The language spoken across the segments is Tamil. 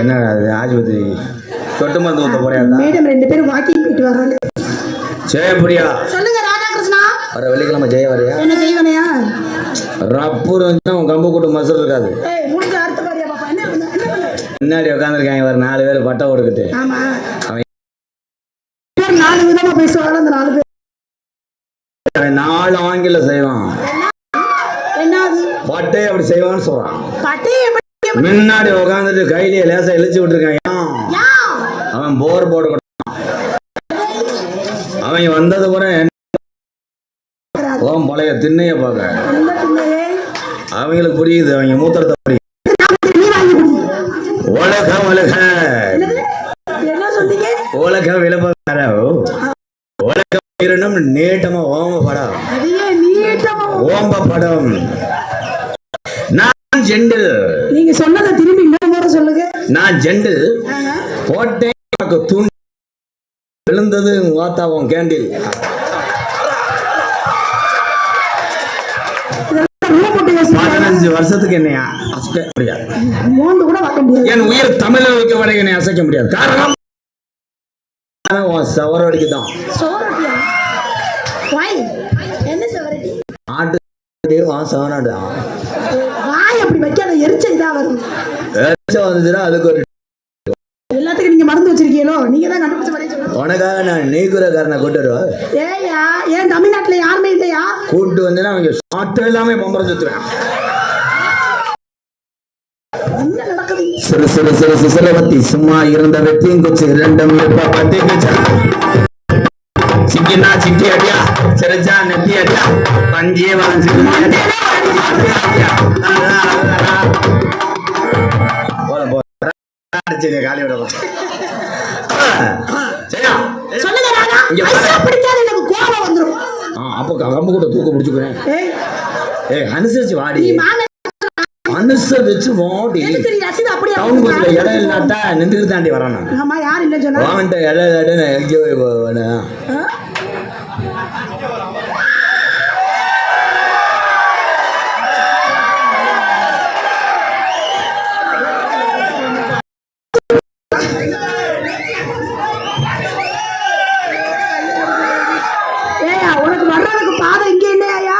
என்ன அது ஆஸ்பத்திரி சொட்டு மருந்து ஊத்த போறியா மேடம் ரெண்டு பேரும் வாக்கிங் போயிட்டு வர்றாங்க ஜெயபுரியா. சொல்லுங்க ராதாகிருஷ்ணா வர வெள்ளிக்கிழமை ஜெய வரையா என்ன செய்வனையா ரப்பூர் வந்துச்சுன்னா உன் கம்பு கூட்டு மசூர் இருக்காது. முன்னாடி உட்காந்துருக்காங்க ஒரு நாலு பேர் பட்டை பேர் நாலு விதமா பேசுவாங்க அந்த நாலு பேர். நாலு ஆங்கில செய்வான் பட்டே அப்படி செய்வான்னு சொல்றான். முன்னாடி உட்காந்துட்டு கையிலேயே லேசா இழுச்சு விட்டுருக்கான். அவன் போர் போட அவன் வந்தது கூட ஓம் பழைய திண்ணைய பார்க்க. அவங்களுக்கு புரியுது அவங்க மூத்திரத்தை புரியுது. குடி உலக உலக என்னது என்ன சொன்னீங்க உலக விளம்பர உலக உயிரினம் நீட்டமா ஓம படம் ஓம்ப படம் நான் ஜெண்டில். நீங்க சொன்னதை திரும்பி இன்னொரு முறை சொல்லுங்க. நான் ஜெண்டில். ஆஹா. போட்டேன் தூண். விழுந்தது வாத்தாவும் கேண்டில். பதினஞ்சு வருஷத்துக்கு என்னையா அசைக்க முடியாது. என் உயிர் தமிழில் வைக்க வரை என்னை அசைக்க முடியாது. காரணம்? சவரடிக்கு தான். என்ன ஆட்டு உன் சவரடு வாய் அப்படி வைக்காத எரிச்சல் தான் வந்துச்சுன்னா அதுக்கு ஒரு எல்லாத்துக்கும் நீங்க மறந்து வச்சிருக்கீங்களோ? நீங்க தான் கண்டுபிடிச்ச மாதிரி உனக்காக நான் நீக்குறக்காரனை கூட்டு வருவேன். ஏயா ஏன் தமிழ்நாட்டுல யாருமே இல்லையா? கூட்டு வந்தேன்னா அவங்க எல்லாமே பம்பரம் சுத்துவேன் என்ன நடக்குது சிறு சிறு சிறு சிசிரவத்தி சும்மா இருந்த வெத்தியும் குச்சி இரண்டும் இப்ப பத்தி குச்சா. சிக்கினா சிக்கி அடியா? சிரிச்சா நெத்தி அடியா? பஞ்சியே வளைஞ்சு. போதும் போதும் அடிச்சு காலி விட சரியா? சொல்லுங்க பிடிக்காது எனக்கு கோபம் அப்போ கம்பு கூட தூக்க பிடிச்சுக்கிறேன். ஏய். ஏய் அனுசரிச்சு வாடி. நீ ரசீது அப்படியே டவுன் பஸ்ல இடம் இல்லாட்டா நின்றுட்டு தாண்டி வரணும் ஆமா யார் இல்லைன்னு சொன்னா? வாங்கிட்ட இடம் இல்லாட்டி நான் எங்கேயோ போவேன் ஆ? ஏய்யா, உனக்கு வர்றதுக்கு பாதை இங்க இல்லையா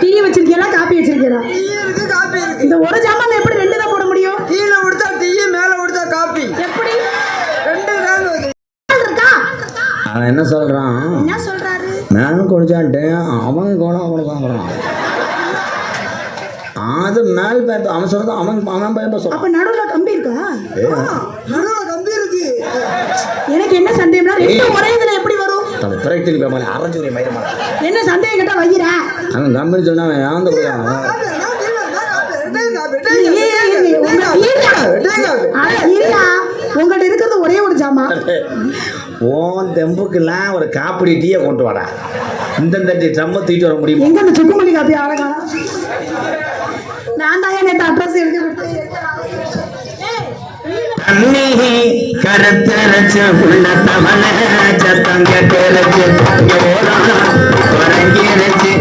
டீ வச்சிருக்கீங்களா காப்பி வச்சிருக்கீங்களா இருக்கு காப்பி இருக்கு இந்த ஒரு ஜாமான் எப்படி ரெண்டு தான் போட முடியும் கீழே கொடுத்தா டீ மேல கொடுத்தா காப்பி எப்படி ரெண்டு நாள் வருது ஆள் இருக்கா அவன் என்ன சொல்றான் என்ன சொல்றாரு நானும் குடிச்சான்ட்டேன் அவன் கூட அவனுக்கு வாங்குறான் அது மேல் பேப்பர் அவன் சொல்றது அவன் அவன் பேப்பர் சொல்றான் அப்ப நடுவுல கம்பி இருக்கா ஏய், நடுவுல கம்பி இருக்கு எனக்கு என்ன சந்தேகம்னா ரெண்டு ஒரே இதுல எப்படி வரும்? தலை பிறகு பேப்பர் அரைஞ்சு மயிரமா என்ன சந்தேகம் கேட்டா வைக்கிறா அவன் கம்பெனி சொன்னா அவன் இருக்கிறது ஒரே ஒரு ஜாமான். உன் தெம்புக்கெல்லாம் ஒரு காப்பிடி டீயை கொண்டு வாடா. இந்தந்த ட்ரம்மை தூக்கிட்டு வர முடியுமா? எங்க அந்த சுக்குமல்லி காப்பி அழகா நான் தான் நேற்று அட்ரஸ் தண்ணி கருத்தரைச்சு உள்ள தவள சத்தம் கேட்டுருச்சு இங்க ஓடணும் தொடங்கிருச்சு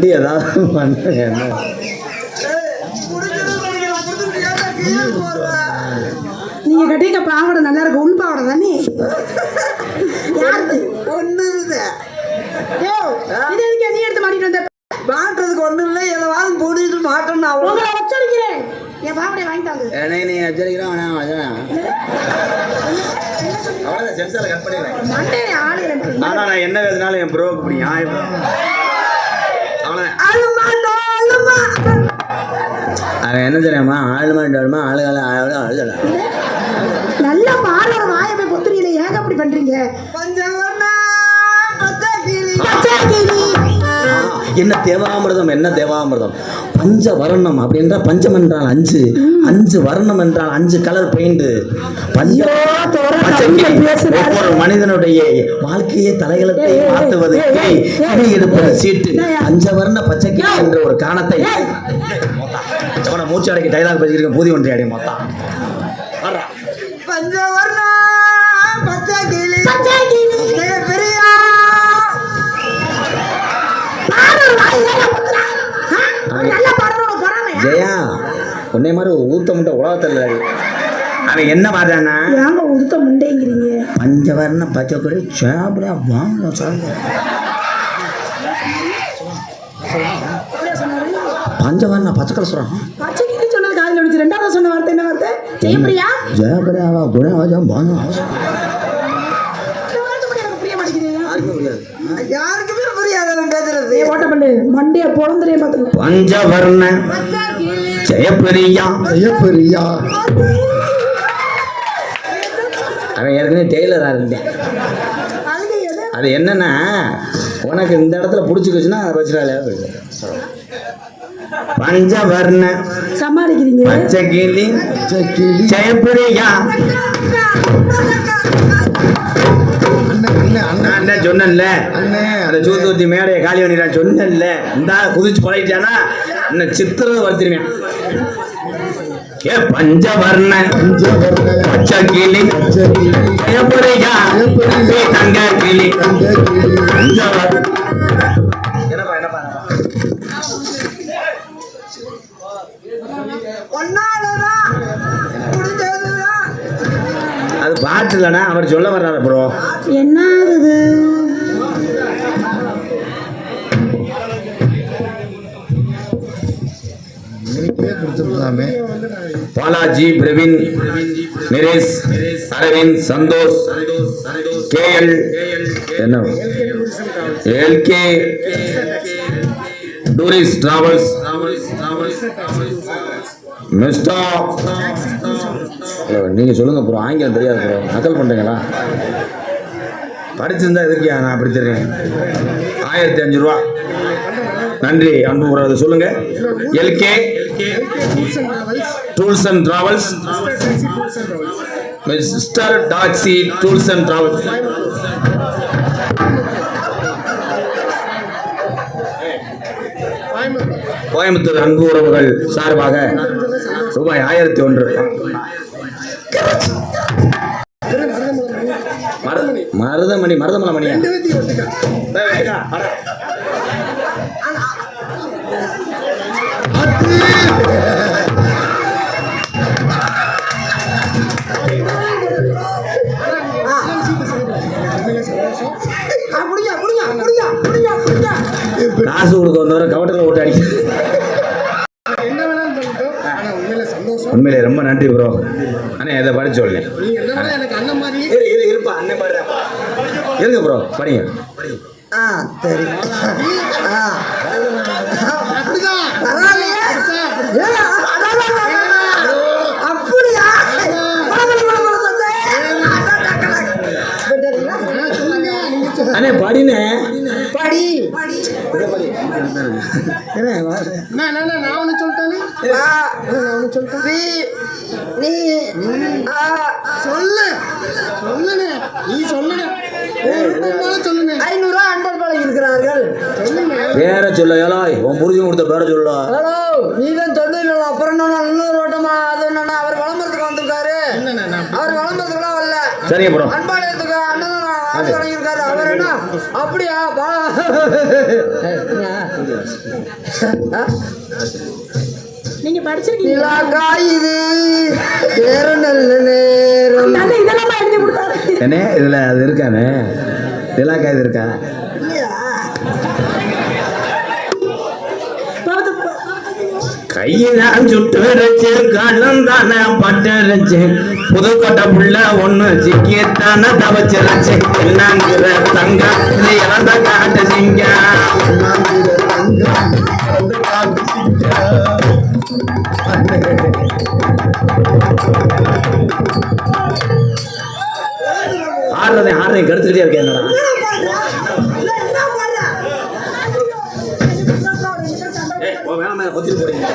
வண்டி ஏதாவது பண்ண என்ன? நீங்க கட்டிக்க பாவாடை நல்லா இருக்கு உள் பாவாடை தானே? யாருக்கு? ஒண்ணு இது எதுக்கு நீ எடுத்து மாட்டிட்டு வந்த? மாட்டுறதுக்கு ஒண்ணும் இல்லை எதாவது போட்டுட்டு மாட்டோம்னு அவ்வளோ உங்களை வச்சிருக்கிறேன் என் பாவாடை வாங்கிட்டாங்க என்னை நீ வச்சிருக்கிறோம் வேணாம் அதான் அவ்வளோதான் சென்சாரில் கட் பண்ணிடுறேன் மண்டே ஆளு எனக்கு. ஆனால் நான் என்ன வேதுனாலும் என் ப்ரோக்கு பிடிக்கும். ஆயிரம் அவன் என்ன தெரியாமா? ஆளுமா ஆளுமா ஆளுகால ஆளு அழுதல நல்லா பாலோட வாயை போய் பொத்துறீங்களே ஏங்க அப்படி பண்றீங்க. என்ன தேவாமிர்தம் என்ன தேவாமிர்தம்? பஞ்ச வர்ணம் அப்படின்ற பஞ்சம் என்றால் அஞ்சு. அஞ்சு வர்ணம் என்றால் அஞ்சு கலர் பெயிண்ட். ஒவ்வொரு மனிதனுடைய வாழ்க்கையை தலைகளத்தை மாற்றுவது. எடுப்பது சீட்டு. பஞ்சவர்ண பச்சை கிளி ஏய். என்ற ஒரு காரணத்தை ஏய். அவனை மூச்சு அடக்கி டைலாக் பேசிக்கிறேன் பூதி ஒன்றை அடி மொத்தம். வர்றா. பஞ்சவர்ண பச்சை கிளி பச்சை கிளி. ஜெய உன்னை மாதிரி ஒரு ஊத்த முட்டை உலகத்தில் அவன் என்ன பார்த்தானா ஏங்க உடுத்த முண்டைங்கிறீங்க? பஞ்சவர்ண பச்சை கொடி சாப்பிட வாங்க சாப்பிட பஞ்சவர்ண பச்சை கலர் சொல்கிறான் பச்சை கிளி சொன்னது காதுல விழுச்சு ரெண்டாவது சொன்ன வார்த்தை என்ன வார்த்தை? ஜெயபிரியா ஜெயபிரியாவா புரிய மாட்டேங்குது. யாருக்கும் புரியாது பேசுறது. ஓட்ட பண்ணு. மண்டைய பொழந்துரையே பார்த்துக்கோ. பஞ்சவர்ண ஜெயபிரியா. ஜெயபெரியா. அவன் ஏற்கனவே டெய்லராக இருந்தேன். அது என்னன்னா உனக்கு இந்த இடத்துல பிடிச்சிக்கிச்சுன்னா வச்சுடாலையா பஞ்சவர்ண சமாளிக்கிறீங்க. பச்சை கிளி. கிளி ஜெயபிரியா அண்ணன் அண்ணே. அந்த சூத்தூத்தி மேடையை காலி பண்ணி நான் சொன்னேன்ல. இந்த குதிச்சு பழகிட்டானா இன்னும் சித்திரம் வருத்திருவேன் ஏ பஞ்சவர்ண பச்சை கிளி. தங்க கிளி. இல்லைண்ணா அவர் சொல்ல வர்றாரு ப்ரோ என்ன பாலாஜி பிரவீன் நிரேஷ் அரவிந்த் சந்தோஷ் கேஎல் என்ன? எல்கே டூரிஸ்ட் டிராவல்ஸ் மிஸ்டா நீங்கள் சொல்லுங்கள் ப்ரோ ஆங்கிலம் தெரியாது ப்ரோ நக்கல் பண்ணுறீங்களா படிச்சிருந்தா எதுக்கியா? நான் அப்படி தெரியும். ஆயிரத்தி அஞ்சு ரூபா நன்றி அன்பு ப்ரோ சொல்லுங்க. LK tours and travels mister taxi tours and travels Coimbatore அன்பு உறவுகள் சார்பாக ரூபாய் ஆயிரத்தி ஒன்று. மருதமணி மருதமலை மணியா டேய், அண்ணே இதை படிச்சு சொல்லு நீங்க என்ன வேணா எனக்கு அண்ணன் மாதிரி இரு இரு இருப்பா அண்ணன் பாரு இருங்க ப்ரோ படிங்க. என்ன, என்ன, நான் ஒண்ணு சொல்லிட்டேனே? நான் சொல்லிட்டேன். வி நீ ஆ, சொல்லு. சொல்லுனே. நீ சொல்லுனே. ஐநூறுரூவா அன்பர் பழகி இருக்கிறார்கள். பேர சொல்ல ஏலாய் உன் புரிஞ்சு கொடுத்த பேர சொல்ல ஹலோ நீ தான் சொன்னீங்களா அப்புறம் என்ன இன்னொரு ஓட்டமா அது என்னன்னா அவர் விளம்பரத்துக்கு வந்திருக்காரு. நான் அவர் விளம்பரத்துக்குலாம் வரல. சரிங்க ப்ரோ அன்பாளையத்துக்கு அண்ணன் என்ன அப்படியா? பா? நீங்க படிச்சிருக்கீங்களா? காயுது நேரம் நல்ல நேரம். என்ன இதுல அது இருக்கானே நிலாக்கா இது இருக்கா? இல்லையா? கையிதான் சுட்டு வச்சு கள்ளம் தானே பட்டு வச்சு புதுக்கோட்டை புள்ள ஒண்ணு சிக்கியத்தானே தவச்சிருச்சு என்னங்கிற தங்க இது இறந்த காட்டு சிங்க ஆடுறதே ஆடுறதே கெடுத்துக்கிட்டே இருக்கேன் மேல கொத்திட்டு போறீங்க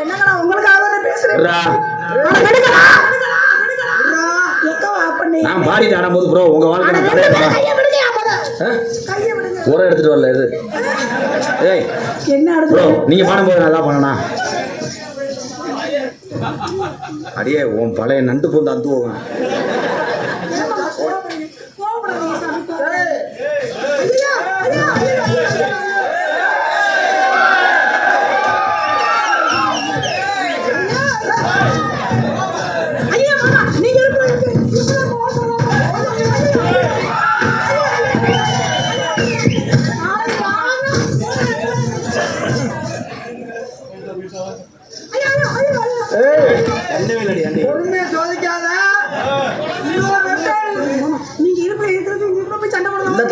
என்னங்கடா உங்களுக்காக தானே பேசுறேன் இருடா. அட, விடுங்கடா. எக்கோ ஆஃப் பண்ணி நான் பாடிட்டு ஆடும்போது ப்ரோ உங்க வாழ்க்கை அட, நான் ரெண்டு கடையை பேரும் கையை விடுங்க முத. ஆ? கையை விடுங்க. உரம் எடுத்துட்டு வரல இது. ஏய் என்ன ப்ரோ அடுத்து நீங்க பாடும்போது நல்லா பண்ணனா? அடியே உன் பழைய நண்டு பூந்து அந்து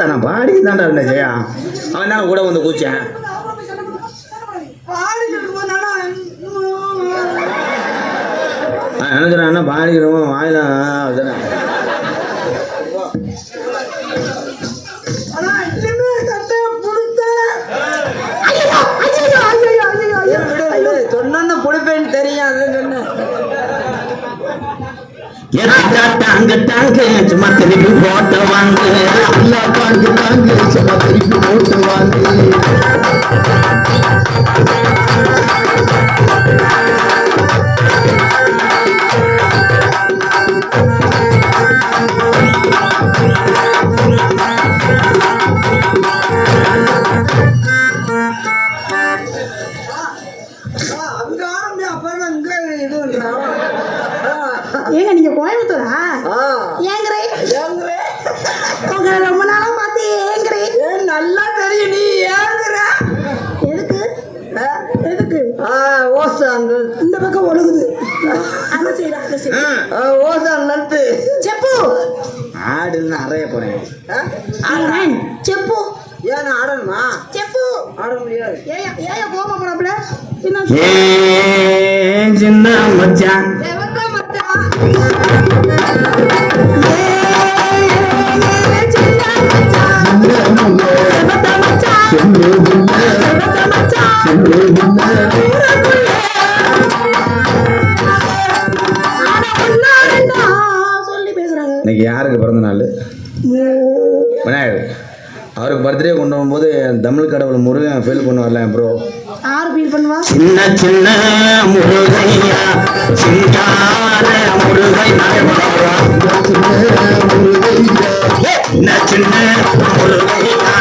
நான் பாடிக்கு தான்டா இருந்தேன் ஜெயா. அவன் தான் கூட வந்து கூச்சேன் பாடிக்கிட்டு என்ன நானா, பாடிக்கிறோம் வாயில அதுதான் டாங்க டாங்க சும்மா திருப்பி போட்டு வாங்க தாங்கு தாங்கு சும்மா திருப்பி போட்டு சொல்லி பேசுறாங்க இன்னைக்கு யாருக்கு பிறந்த நாள்? விநாயகர் அவருக்கு பர்த்டே கொண்டு வரும்போது தமிழ் கடவுள் முருகன் ஃபீல் பண்ணுவார்ல ப்ரோ யார் ஃபீல் பண்ணுவா? சின்ன சின்ன முருகையா சிங்கார முருகை சின்ன சின்ன முருகையா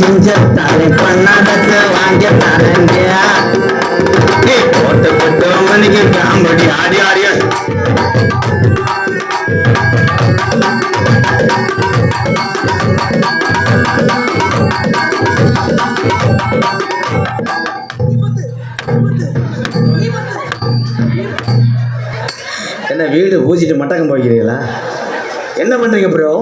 செஞ்சத்தாரு பண்ணாதத்தை வாங்க தரங்க போட்ட போட்ட மணிக்கு காமெடி ஆடி ஆடிய. என்ன வீடு பூச்சிட்டு மட்டக்கம் போய்க்கிறீங்களா? என்ன பண்றீங்க bro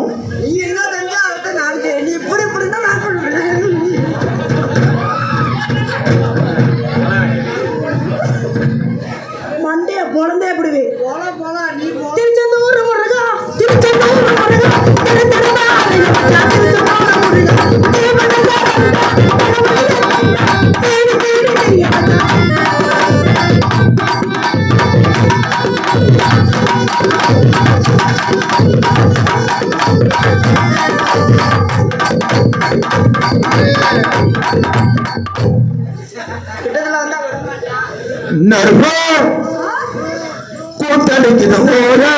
நர்வா கூத்தடிக்குது ஓரா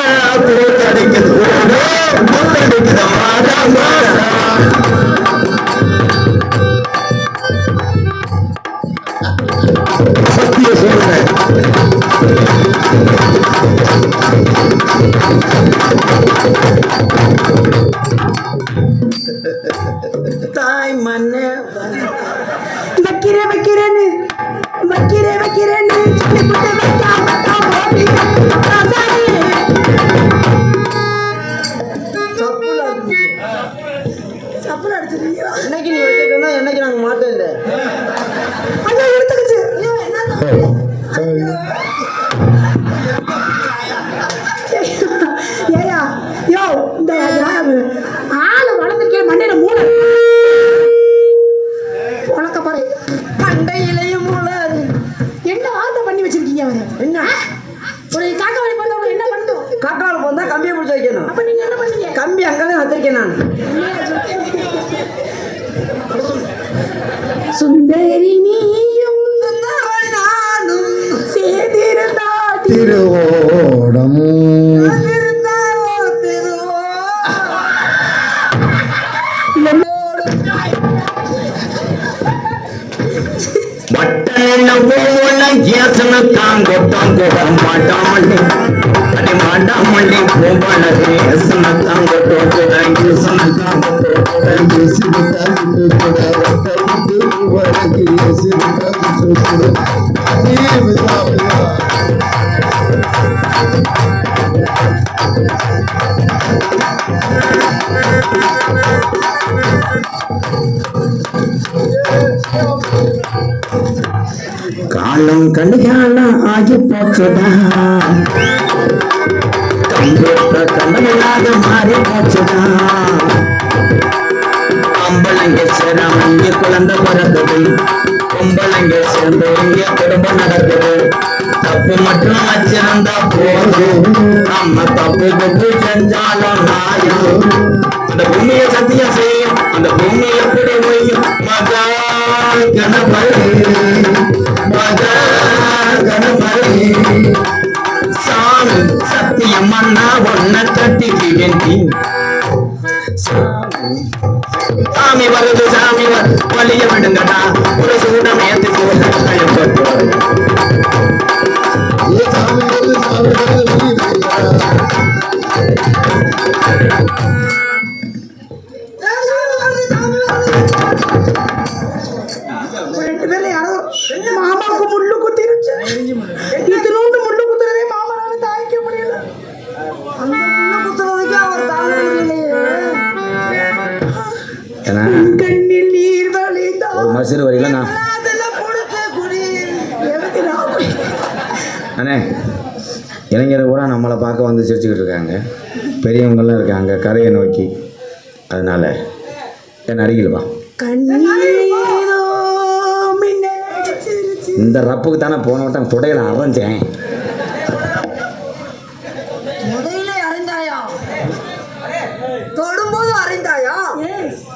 தாய் மண்ணே வைக்கிறேன் வைக்கிறேன்னு வைக்கிறேன் வைக்கிறேன்னு. பண்ணீங்க கம்பி அங்கதான் வச்சிருக்கேன் நான். சுந்தரி நீயும் நானும் சேர்ந்திருந்தா திருவோடம் இருந்தாவோ திருவோ மட்டன ஓன கேசன தாங்கொட்டம் கூட மாட்டாமல்லி அடி மாட்டாமல்லி கோபால கேசன தாங்கொட்டம் கூட கேசன தாங்கொட்டம் கூட காலம் கண்டுகாலம் ஆகி போச்சுடா. கம்ப்யூட்டர் கண்டமில்லாத மாறி போச்சுதான் அம்பளங்க சேராம குழந்தை பிறந்தது பொம்பளைங்க சேர்ந்து இங்க குடும்பம் நடக்குது தப்பு மட்டும் வச்சிருந்தா போதும் நம்ம தப்பு தப்பு செஞ்சாலும் நாயும் அந்த பூமியை சத்தியம் செய்யும் அந்த பூமி எப்படி மொய்யும் மகா கணபதி மகா கணபதி. அம்மன்னா ஒன்ன கட்டிக்குவேன் நீ சாமி வருது சாமி வரு வழிய விடுங்கடா. ஒரு சூடம் ஏத்தி சூட போட்டு ரெண்டு அண்ணே இளைஞர் கூட நம்மளை பார்க்க வந்து சிரிச்சுக்கிட்டு இருக்காங்க. பெரியவங்கெல்லாம் இருக்காங்க கரையை நோக்கி. அதனால என் அருகில் வா. இந்த ரப்புக்கு தானே போன வட்டம் துடையில அரைஞ்சேன்.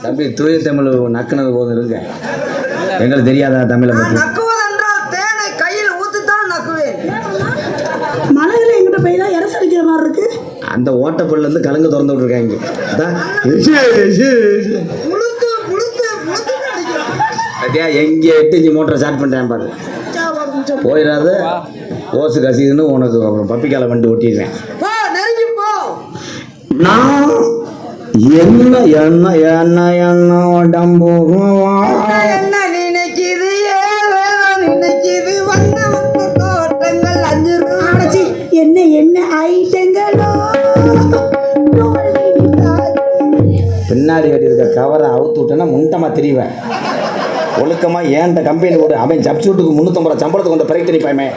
தம்பி தூய தமிழ் நக்குனது போதும் இருங்க. எங்களுக்கு தெரியாதா தமிழை பற்றி நக்குவதென்றால் தேனை கையில் ஊத்தித்தான் நக்குவேன் மலையில எங்கிட்ட போய் தான் இறசு அடிக்கிற மாதிரி இருக்கு அந்த ஓட்டப்பல்லேருந்து கலங்க திறந்து விட்ருக்காங்க அதான் முழுத்து முழுத்து முழுத்து அடிக்கிறான். அதே எங்கே எட்டு இஞ்சி மோட்டரை ஸ்டார்ட் பண்ணுறேன் பாரு. போயிடாத. ஓசு கசிதுன்னு உனக்கு அப்புறம் பப்பிக்கால வந்துட்டு ஒட்டிடுவேன் போ நெருங்கி போ. நான் என்ன என்ன என்ன என்ன உடம்பு கவரை அவுத்து விட்டேன்னா முண்டமா தெரிவேன். ஒழுக்கமா ஏன் கம்பெனி ஓடு அவன் சப்ஸ்டியூட்டுக்கு முந்நூற்றம்பது ரூபா சம்பளத்துக்கு வந்து பிறகு தெரிப்பாமே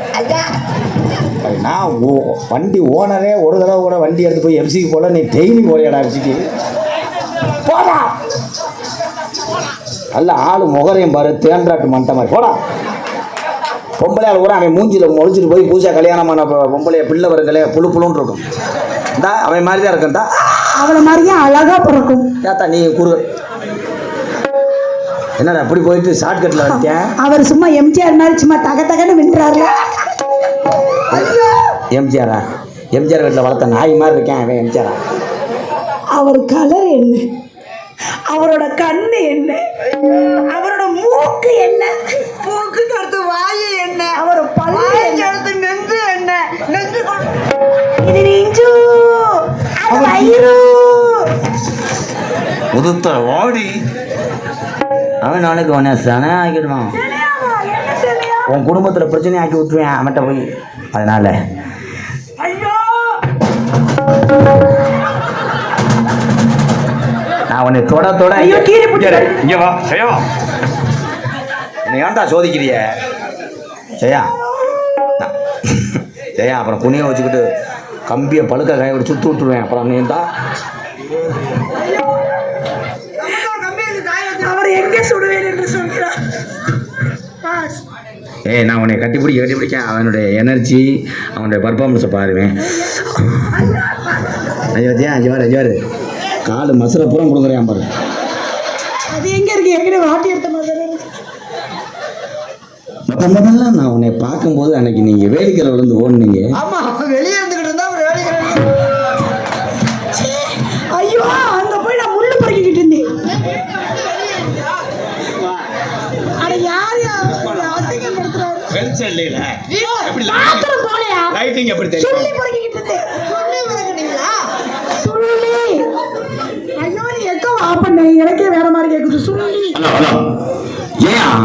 நான் ஓ- வண்டி ஓனரே ஒரு தடவை கூட வண்டி எடுத்து போய் எஃப்சிக்கு போல நீ டெய்லி போறியாடா எஃப்சிக்கு போடா. நல்ல ஆளு முகரையும் பாரு தேன்றாட்டு மண்ட மாதிரி. போடா. பொம்பளையால் கூட அவன் மூஞ்சில முழிச்சிட்டு போய் பூஜா கல்யாணமான பொம்பளைய பிள்ளை வருங்களே புழு புழுன்னு இருக்கும் இந்தா அவன் மாதிரி தான் இருக்குந்தா அவளை மாதிரியே அழகா பிறக்கும். ஏத்தா நீ குரு. என்னடா அப்படி போயிட்டு ஷார்ட்கட்டில் வந்துட்டேன் அவர் சும்மா எம்ஜிஆர் மாதிரி சும்மா தக தகன்னு வின்றாருல எம்ஜிஆரா எம்ஜிஆர் வீட்டில் வளர்த்த நாய் மாதிரி இருக்கேன் அவன் எம்ஜிஆரா அவர் கலர் என்ன? அவரோட கண்ணு என்ன? அவரோட மூக்கு என்ன? மூக்குக்கு அடுத்து வாயு என்ன? அவர் பல்லு வாய்க்கு என்ன? அடுத்து நெஞ்சு என்ன? நெஞ்சு இது நெஞ்சு. அது வயிறு. உதுத்த ஓடி அவன் நாளைக்கு உன்னை சன ஆக்கிடுவான். உன் குடும்பத்தில் பிரச்சனை ஆக்கி விட்டுருவேன் அவன்கிட்ட போய். அதனால. ஐயோ! நான் உன்னை தொட தொட. ஐயோ. இங்க வா ஜெயா. என்னை ஏன்டா சோதிக்கிறிய? ஜெயா. ஜெயா அப்புறம் குனியை வச்சுக்கிட்டு கம்பியை பழுக்க கை விட்டு சுட்டு விட்டுருவேன். அப்புறம் நீ தான் ஏய் நான் உன்னை கட்டிப்பிடிக்க கட்டிப்பிடிக்க அவனுடைய எனர்ஜி அவனுடைய பர்ஃபார்மன்ஸை பாருவேன். ஐயோ வாரு அஞ்சு வாரு காலு மசுரை பூரா கொடுக்குறேன் பாரு. அது எங்க இருக்கு? எங்கிட்ட வாட்டி எடுத்த மாதிரி. மொத்த முதல்ல நான் உன்னை பார்க்கும்போது அன்னைக்கு நீங்கள் வேடிக்கையில் விழுந்து ஓடுனீங்க. ஆமா வெளியே இல்லையில பாத்திரம் போலையா? ரைட்டிங் எப்படி தெரியும் சொல்லி பொறுக்கிட்டு சொல்லி பொறுக்கிட்டீங்களா சொல்லி. ஐயோ நீ எக்கோ ஆஃப் பண்ண. எனக்கே வேற மாதிரி கேக்குது. சொல்லி. ஏன்?